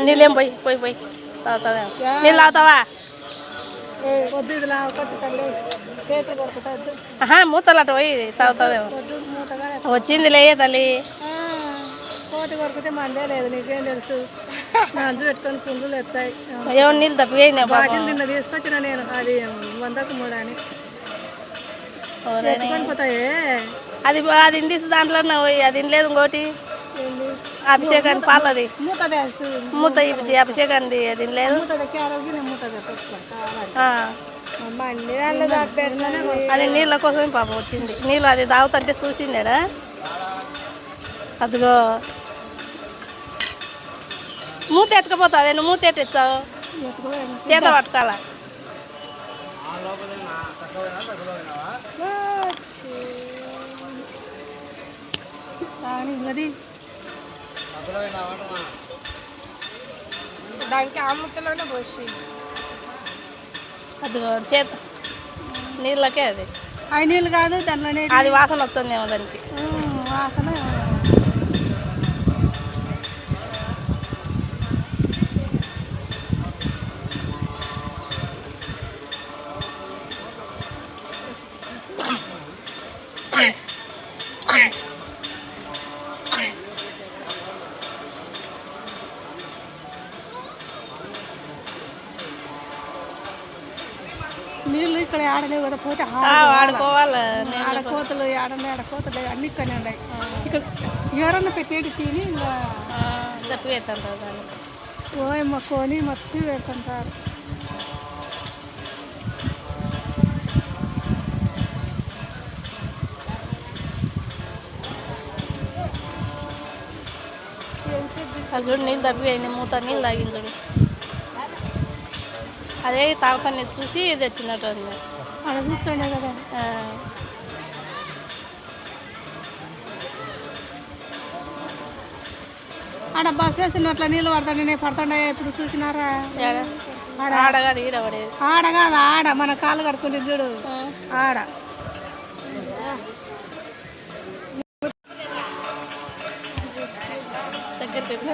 నీళ్ళేం పోయి పోయి పోయి. తాగుతావా. నీళ్ళు తాగుతావా? మూతలు అటు పోయి మూటగా వచ్చింది లే తల్లి. కోటి కొరికితే మందే లేదు నీకేం తెలుసు. నంజు పెట్టుకొని పుండ్లు వచ్చాయి ఏమో నీళ్ళు తప్పిపోయింది బాటిల్ నిన్న తీసుకొచ్చిన నేను అది వందకు మూడు అని. అది అది ఇంది దాంట్లో పోయి అది లేదు ఇంకోటి. అభిషేకాన్ని పాలది. మూత ఇది అభిషేకాన్ని అది లేదు? అది నీళ్ళ కోసమే పాపం వచ్చింది. నీళ్ళు అది తాగుతుంటే చూసిందేడా అదిగో. మూత ఎత్తుకపోతుంది నువ్వు మూత ఎట్టిచ్చావు చేత పట్టుకోవాలా. అది దానికి ఆ మూతలోనే పోసి. అదిగో చేత నీళ్ళకే అది. అవి నీళ్ళు కాదు దాంట్లోనే అది వాసన వచ్చిందేమో దానికి. వాసన నీళ్ళు ఇక్కడ ఆడలేవు కదా పోతే ఆ, వాడుకోవాలి ఆడ కోతలు ఆడ ఆడ కోతలు అన్ని ఇక్కడనే ఉన్నాయి. ఇక్కడ ఎవరన్నా పెట్టేటి తిని దానికి ఓయమ్మ కొని మర్చి పెడుతుంటారు చూడు నీళ్ళు తప్పిపోయింది మూత నీళ్ళు తాగింది అదే తాగుతాన్ని చూసి తెచ్చినట్టు ఉంది ఆడ కూర్చోండే కదా. ఆడ బస్ వేసినట్ల నీళ్ళు పడతాడు నేను పడతాడే ఇప్పుడు చూసినారా? ఏడ? ఆడగా తీర పడేది. ఆడ కాదు ఆడ మన కాళ్ళు కడుకుంటే చూడు. ఆడ. దగ్గరికి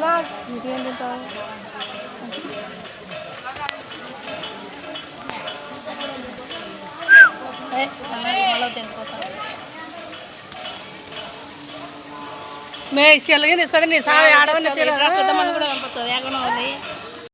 మే సెలగి తీసుకొని నీ సాగు ఆడవని పెద్ద కూడా పంపుతుంది